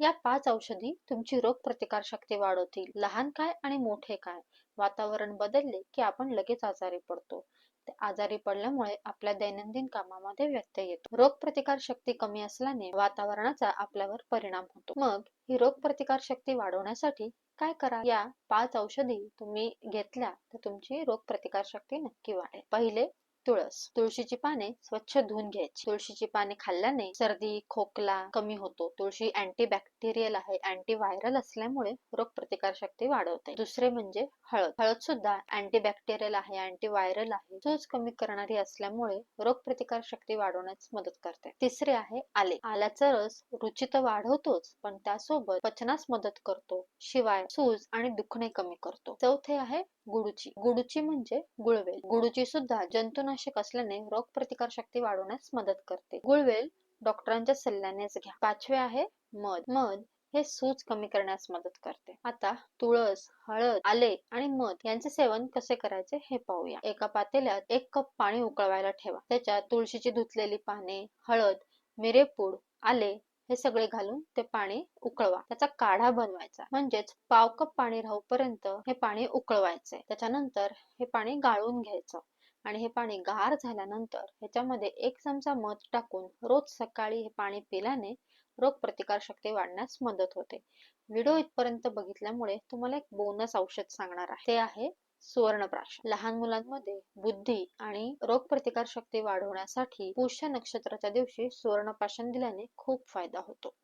या पाच औषधी तुमची रोगप्रतिकार शक्ती वाढवतील. लहान काय आणि मोठे काय? वातावरण बदलले की आपण लगेच आजारी पडतो. आजारी पडल्यामुळे आपल्या दैनंदिन कामामध्ये व्यत्यय येतो. रोगप्रतिकार शक्ती कमी असल्याने वातावरणाचा आपल्यावर परिणाम होतो. मग ही रोगप्रतिकार शक्ती वाढवण्यासाठी काय करा? या पाच औषधी तुम्ही घेतल्या तर तुमची रोगप्रतिकार शक्ती नक्की वाढेल. पहिले तुळस. तुळशीची पाने स्वच्छ धुवून घ्यायची. तुळशीची पाने खाल्ल्याने सर्दी खोकला कमी होतो. तुळशी अँटीबॅक्टेरियल आहे. अँटीव्हायरल असल्यामुळे रोगप्रतिकार शक्ती वाढवते. दुसरे म्हणजे हळद. हळद सुद्धा अँटीबॅक्टेरियल आहे अँटीव्हायरल आहे. सूज कमी करणारी असल्यामुळे रोगप्रतिकार शक्ती वाढवण्यास मदत करते. तिसरे आहे आले. आल्याचा रस रुची तर वाढवतोच पण त्यासोबत पचनास मदत करतो. शिवाय सूज आणि दुखणे कमी करतो. चौथे आहे गुडूची गुडूची म्हणजे गुळवेल. गुडूची सुद्धा जंतुनाशक असल्याने रोगप्रतिकार शक्ती वाढवण्यास मदत करते. गुळवेल डॉक्टरांच्या सल्ल्यानेच घ्या. पाचवे आहे मध. मध हे सूज कमी करण्यास मदत करते. आता तुळस हळद आले आणि मध यांचे सेवन कसे करायचे हे पाहूया. एका पातेल्यात एक कप पाणी उकळवायला ठेवा. त्याच्यात तुळशीची धुतलेली पाने हळद मिरेपूड आले हे सगळे घालून ते पाणी उकळवा. त्याचा काढा बनवायचा. म्हणजेच पाव कप पाणी राहूपर्यंत हे पाणी उकळवायचे. त्याच्यानंतर हे पाणी गाळून घ्यायचं. आणि हे पाणी गार झाल्यानंतर ह्याच्यामध्ये एक चमचा मध टाकून रोज सकाळी हे पाणी पिल्याने रोगप्रतिकार शक्ती वाढण्यास मदत होते. व्हिडिओ इथपर्यंत बघितल्यामुळे तुम्हाला एक बोनस औषध सांगणार आहे. ते आहे सुवर्णप्राश. लहान मुलांमध्ये बुद्धी आणि रोगप्रतिकार शक्ती वाढवण्यासाठी पुष्य नक्षत्राच्या दिवशी सुवर्णप्राशन दिल्याने खूप फायदा होतो.